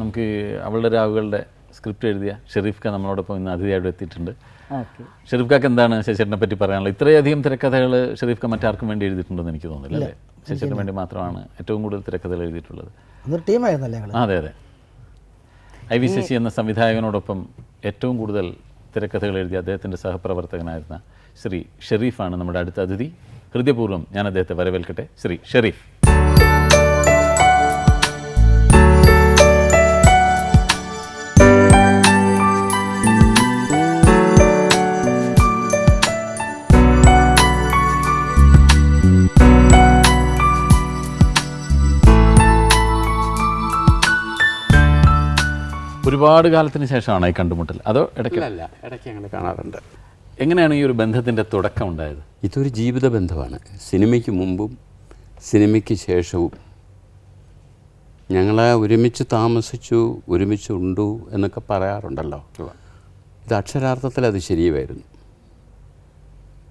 നമുക്ക് അവളുടെ രാവുകളുടെ സ്ക്രിപ്റ്റ് എഴുതിയ ഷെരീഫ് ഖാൻ നമ്മളോടൊപ്പം ഇന്ന് അതിഥിയായിട്ട് എത്തിയിട്ടുണ്ട്. ഷെരീഫ് ഖാക്ക് എന്താണ് ശശിനെ പറ്റി പറയാനുള്ളത്? ഇത്രയധികം തിരക്കഥകൾ ഷെരീഫ് ഖാൻ മറ്റാർക്കും വേണ്ടി എഴുതിയിട്ടുണ്ടെന്ന് എനിക്ക് തോന്നുന്നില്ല അല്ലേ? ശശിയേട്ടന് വേണ്ടി മാത്രമാണ് ഏറ്റവും കൂടുതൽ തിരക്കഥകൾ എഴുതിയിട്ടുള്ളത്. അതെ അതെ. ഐ വി ശശി എന്ന സംവിധായകനോടൊപ്പം ഏറ്റവും കൂടുതൽ തിരക്കഥകൾ എഴുതിയ അദ്ദേഹത്തിന്റെ സഹപ്രവർത്തകനായിരുന്ന ശ്രീ ഷെരീഫാണ് നമ്മുടെ അടുത്ത അതിഥി. ഹൃദയപൂർവം ഞാൻ അദ്ദേഹത്തെ വരവേൽക്കട്ടെ. ശ്രീ ഷെരീഫ്. ഒരുപാട് കാലത്തിന് ശേഷമാണ് ഈ കണ്ടുമുട്ടൽ. അതോ ഇടയ്ക്ക്? അല്ല ഇടയ്ക്ക് അങ്ങനെ കാണാറുണ്ട്. എങ്ങനെയാണ് ഈ ഒരു ബന്ധത്തിന്റെ തുടക്കം ഉണ്ടായത്? ഇതൊരു ജീവിത ബന്ധമാണ്. സിനിമയ്ക്ക് മുമ്പും സിനിമയ്ക്ക് ശേഷവും ഞങ്ങളെ ഒരുമിച്ച് താമസിച്ചു ഒരുമിച്ച് ഉണ്ടു എന്നൊക്കെ പറയാറുണ്ടല്ലോ. ഇത് അക്ഷരാർത്ഥത്തിൽ അത് ശരിയുമായിരുന്നു.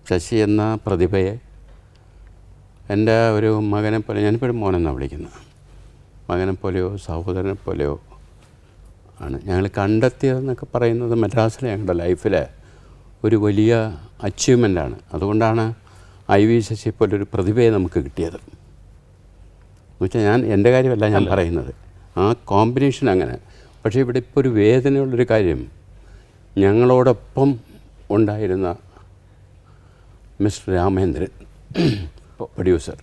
ശശി എന്ന പ്രതിഭയെ എന്റെ ഒരു മകനെ പോലെ ഞാനിപ്പോഴും മോനെന്നാണ് വിളിക്കുന്നത്. മകനെ പോലെയോ സഹോദരനെ പോലെയോ ആണ്. ഞങ്ങൾ കണ്ടെത്തിയതെന്നൊക്കെ പറയുന്നത് മദ്രാസിലെ ഞങ്ങളുടെ ലൈഫിലെ ഒരു വലിയ അച്ചീവ്മെന്റാണ് അതുകൊണ്ടാണ് ഐ വി ശശി പോലൊരു പ്രതിഭയെ നമുക്ക് കിട്ടിയത്. എന്നുവെച്ചാൽ ഞാൻ എന്റെ കാര്യമല്ല ഞാൻ പറയുന്നത്. ആ കോമ്പിനേഷൻ അങ്ങനെ. പക്ഷേ ഇവിടെ ഇപ്പോൾ ഒരു വേദനയുള്ളൊരു കാര്യം. ഞങ്ങളോടൊപ്പം ഉണ്ടായിരുന്ന മിസ്റ്റർ രാമേന്ദ്രൻ പ്രൊഡ്യൂസർ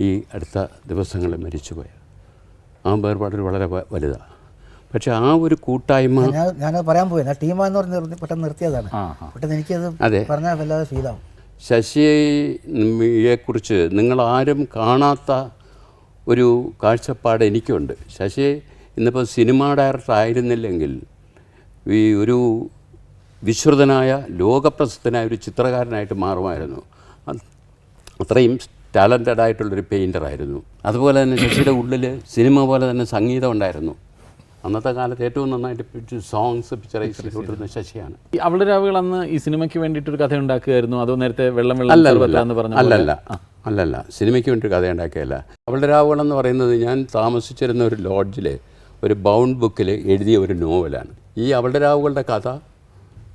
ഈ അടുത്ത ദിവസങ്ങളിൽ മരിച്ചുപോയ. ആ വേർപാടിൽ വളരെ വലുതാണ് പക്ഷെ ആ ഒരു കൂട്ടായ്മ ഞാൻ ഞാനത് പറയാൻ പോയി ഞാൻ ടീമാന്ന് പറഞ്ഞ് നിർത്തി പെട്ടെന്ന് നിർത്തിയതാണ്. പെട്ടെന്ന് എനിക്കത് അതെ. പറഞ്ഞാൽ വല്ലാതെ ഫീലാവും ശശിയെക്കുറിച്ച് നിങ്ങൾ ആരും കാണാത്ത ഒരു കാഴ്ചപ്പാട് എനിക്കുണ്ട്. ശശി ഇന്നിപ്പോൾ സിനിമാ ഡയറക്ടർ ആയിരുന്നില്ലെങ്കിൽ ഈ ഒരു വിശ്രുതനായ ലോകപ്രസിദ്ധനായ ഒരു ചിത്രകാരനായിട്ട് മാറുമായിരുന്നു. അത് അത്രയും ടാലന്റഡ് ആയിട്ടുള്ളൊരു പെയിന്ററായിരുന്നു അതുപോലെ തന്നെ ശശിയുടെ ഉള്ളിൽ സിനിമ പോലെ തന്നെ സംഗീതം ഉണ്ടായിരുന്നു. അന്നത്തെ കാലത്ത് ഏറ്റവും നന്നായിട്ട് സോങ്സ് പിക്ചറൈസ് ചെയ്തുകൊണ്ടിരുന്ന ശശിയാണ്. ഈ അവളുടെ രാവുകൾ അന്ന് ഈ സിനിമയ്ക്ക് വേണ്ടിയിട്ടൊരു കഥ ഉണ്ടാക്കുകയായിരുന്നു അതോ നേരത്തെ വെള്ളം വെള്ളം പറഞ്ഞു എന്ന് പറഞ്ഞ അല്ലല്ല. അല്ലല്ല. സിനിമയ്ക്ക് വേണ്ടി കഥ ഉണ്ടാക്കിയല്ല അവളുടെ രാവുകൾ എന്ന് പറയുന്നത് ഞാൻ താമസിച്ചിരുന്ന ഒരു ലോഡ്ജിൽ ഒരു ബൗണ്ട് ബുക്കിൽ എഴുതിയ ഒരു നോവലാണ് ഈ അവളുടെ രാവുകളുടെ കഥ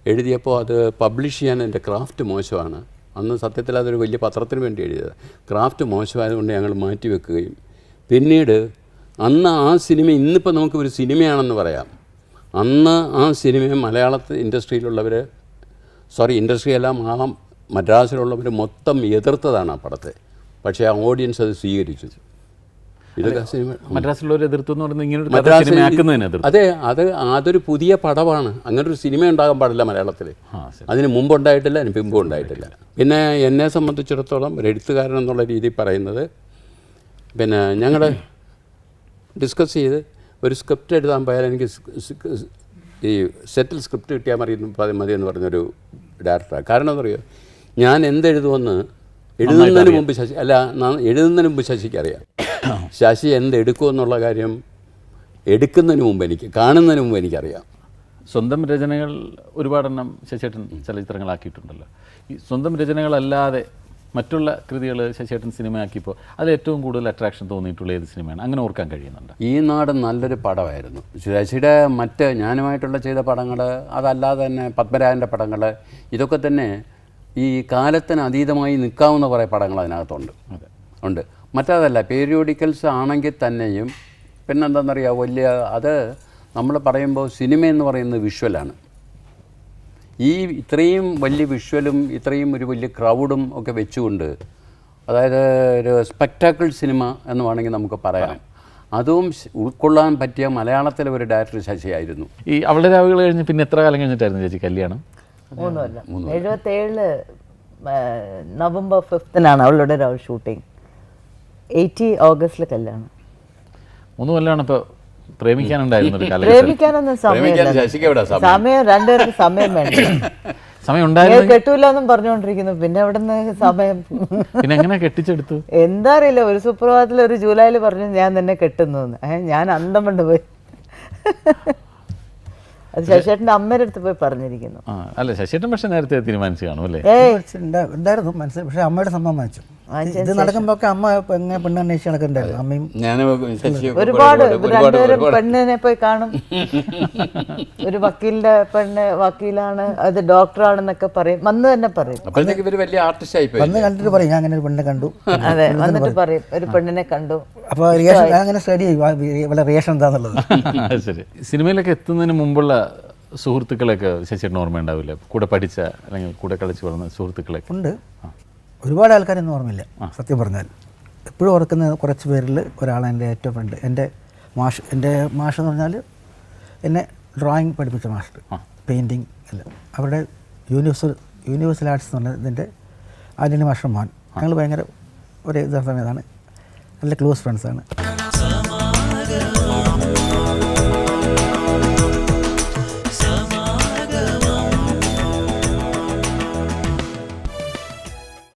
എഴുതിയപ്പോൾ അത് പബ്ലിഷ് ചെയ്യാൻ എന്റെ ക്രാഫ്റ്റ് മോശമാണ്. അന്ന് സത്യത്തിൽ അതൊരു വലിയ പത്രത്തിന് വേണ്ടി എഴുതിയത്. ക്രാഫ്റ്റ് മോശമായതുകൊണ്ട് ഞങ്ങൾ മാറ്റി വെക്കുകയും പിന്നീട് അന്ന് ആ സിനിമ ഇന്നിപ്പോൾ നമുക്ക് ഒരു സിനിമയാണെന്ന് പറയാം. അന്ന് ആ സിനിമ മലയാളത്തിൽ ഇൻഡസ്ട്രിയിലുള്ളവർ സോറി ഇൻഡസ്ട്രിയെല്ലാം ആ മദ്രാസിലുള്ളവർ മൊത്തം എതിർത്തതാണ് ആ പടത്തെ. പക്ഷേ ആ ഓഡിയൻസ് അത് സ്വീകരിച്ചു. ഇതൊക്കെ സിനിമ മദ്രാസിലുള്ളവർ എതിർത്തു എന്ന് പറയുന്നത് ഇങ്ങനെ അതെ അത് അതൊരു പുതിയ പടമാണ്. അങ്ങനെ ഒരു സിനിമ ഉണ്ടാകാൻ പാടില്ല മലയാളത്തിൽ അതിന് മുമ്പുണ്ടായിട്ടില്ല അതിന് പിമ്പും ഉണ്ടായിട്ടില്ല. പിന്നെ എന്നെ സംബന്ധിച്ചിടത്തോളം ഒരു എഴുത്തുകാരൻ എന്നുള്ള രീതിയിൽ പറയുന്നത് പിന്നെ ഞങ്ങൾ ഡിസ്കസ് ചെയ്ത് ഒരു സ്ക്രിപ്റ്റ് എഴുതാൻ പോയാൽ എനിക്ക് ഈ സെറ്റിൽ സ്ക്രിപ്റ്റ് കിട്ടിയാൽ മതി മതി എന്ന് പറഞ്ഞൊരു ഡയറക്ടറാണ് കാരണം എന്താ പറയുക ഞാൻ എന്തെഴുതുമെന്ന് എഴുതുന്നതിന് മുമ്പ് ശശി അല്ല എഴുതുന്നതിന് മുമ്പ് ശശിക്ക് അറിയാം. ശശി എന്തെടുക്കുമെന്നുള്ള കാര്യം എടുക്കുന്നതിന് മുമ്പ് എനിക്ക് കാണുന്നതിന് മുമ്പ് എനിക്കറിയാം. സ്വന്തം രചനകൾ ഒരുപാടെണ്ണം ശശിയേട്ടൻ ചലച്ചിത്രങ്ങളാക്കിയിട്ടുണ്ടല്ലോ. ഈ സ്വന്തം രചനകളല്ലാതെ മറ്റുള്ള കൃതികൾ ശശിയേട്ടൻ സിനിമയാക്കിയപ്പോൾ അതിൽ ഏറ്റവും കൂടുതൽ അട്രാക്ഷൻ തോന്നിയിട്ടുള്ള ഏത് സിനിമയാണ്? അങ്ങനെ ഓർക്കാൻ കഴിയുന്നുണ്ട്? ഈ നാട് നല്ലൊരു പടമായിരുന്നു. ശശിയുടെ മറ്റ് ഞാനുമായിട്ടുള്ള ചെയ്ത പടങ്ങൾ അതല്ലാതെ തന്നെ പത്മരാജന്റെ പടങ്ങൾ ഇതൊക്കെ തന്നെ ഈ കാലത്തിന് അതീതമായി നിൽക്കാവുന്ന കുറേ പടങ്ങൾ അതിനകത്തുണ്ട്. ഉണ്ട്. മറ്റേതല്ല പീരിയോഡിക്കൽസ് ആണെങ്കിൽ തന്നെയും പിന്നെന്താണെന്നറിയാം വലിയ അത് നമ്മൾ പറയുമ്പോൾ സിനിമ എന്ന് പറയുന്നത് വിഷ്വലാണ് ഈ ഇത്രയും വലിയ വിഷ്വലും ഇത്രയും ഒരു വലിയ ക്രൗഡും ഒക്കെ വെച്ചുകൊണ്ട് അതായത് ഒരു സ്പെക്ടാക്കിൾ സിനിമ എന്ന് വേണമെങ്കിൽ നമുക്ക് പറയാം. അതും ഉൾക്കൊള്ളാൻ പറ്റിയ മലയാളത്തിലെ ഒരു ഡയറക്ടർ ശശിയായിരുന്നു ഈ അവളുടെ രാവുകൾ കഴിഞ്ഞ് പിന്നെ എത്ര കാലം കഴിഞ്ഞിട്ടായിരുന്നു ചേച്ചി കല്യാണം? മൂന്ന് കൊല്ലം എഴുപത്തേഴിൽ നവംബർ ഫിഫ്തിനാണ് അവളുടെ ഷൂട്ടിംഗ് എയ്റ്റി ഓഗസ്റ്റിൽ കല്യാണം. മൂന്ന് കൊല്ലമാണ് ഇപ്പോൾ പ്രേമിക്കാനുണ്ടായിരുന്ന പ്രേമിക്കാനൊന്നും പ്രേമിക്കാൻ സമയമില്ല ശശിക്ക് എവിടെ സമയം? സമയം രണ്ടുപേർക്ക് സമയം വേണ്ട. സമയം ഉണ്ടായിരുന്നു കെട്ടൂല എന്നും പറഞ്ഞുകൊണ്ടിരിക്കുന്നു. പിന്നെ അവിടുന്ന് സമയം? പിന്നെ എങ്ങനെ കെട്ടിച്ചെടുത്തു? എന്താ അറിയില്ല ഒരു സുപ്രഭാതത്തിൽ ഒരു ജൂലൈയിൽ പറഞ്ഞു ഞാൻ തന്നെ കെട്ടുന്നു എന്ന്. ഏ, ഞാൻ അന്തം കൊണ്ട് പോയി. അത് ശശിയേട്ടന്റെ അമ്മയുടെ അടുത്ത് പോയി പറഞ്ഞിരിക്കുന്നു. ആ അല്ല ശശിയേട്ടൻ പക്ഷെ നേരത്തെ തീരുമാനിച്ചു കാണും അല്ലേ? ഏയ്. ഉണ്ടാ- ഉണ്ടായിരുന്നു മനസ്സിൽ പക്ഷേ അമ്മയുടെ സമ്മതം വാങ്ങിച്ചു ഇത് നടക്കുമ്പോ അമ്മ എങ്ങനെ പെണ്ണ് അന്വേഷിച്ച് നടക്കണ്ടായിരുന്നു അമ്മയും ഞാൻ ഒരുപാട് രണ്ടുപേരും പെണ്ണിനെ പോയി കാണും. ഒരു വക്കീലിന്റെ പെണ്ണ് വക്കീലാണ് അത് ഡോക്ടറാണെന്നൊക്കെ പറയും. വന്ന് തന്നെ പറയും. അപ്പോഴത്തേക്ക് ഇവർ വലിയ ആർട്ടിസ്റ്റ് ആയിപ്പോയി വന്ന് കണ്ടിട്ട് പറയും ഞാൻ അങ്ങനെ ഒരു പെണ്ണ് കണ്ടു. അതെ വന്നിട്ട് പറയും. ഒരു പെണ്ണിനെ കണ്ടു. അപ്പോൾ റിയേഷൻ ഞാൻ അങ്ങനെ സ്റ്റഡി ചെയ്യും. ഇവിടെ റിയേഷൻ എന്താന്നുള്ളത്. ശരി. സിനിമയിലൊക്കെ എത്തുന്നതിന് മുമ്പുള്ള സുഹൃത്തുക്കളെയൊക്കെ ശശിയുടെ ഓർമ്മ ഉണ്ടാവില്ല കൂടെ പഠിച്ച അല്ലെങ്കിൽ കൂടെ കളിച്ച് വളർന്ന സുഹൃത്തുക്കളൊക്കെ ഉണ്ട്. ഒരുപാട് ആൾക്കാരൊന്നും ഓർമ്മയില്ല സത്യം പറഞ്ഞാൽ. എപ്പോഴും ഓർക്കുന്ന കുറച്ച് പേരിൽ ഒരാളാണ് എന്റെ ഏറ്റവും ഫ്രണ്ട് എന്റെ മാഷ് എന്റെ മാഷ് എന്ന് പറഞ്ഞാൽ എന്നെ ഡ്രോയിങ് പഠിപ്പിച്ച മാസ്റ്റർ പെയിന്റിങ് എല്ലാം അവരുടെ യൂണിവേഴ്സൽ യൂണിവേഴ്സൽ ആർട്സ് എന്ന് പറഞ്ഞാൽ ഇതിന്റെ ആന്റണി മാസ്റ്റർ മോൻ. ഞങ്ങൾ ഭയങ്കര ഒരു ഇതാ സമയത്താണ്. നല്ല ക്ലോസ് ഫ്രണ്ട്സാണ്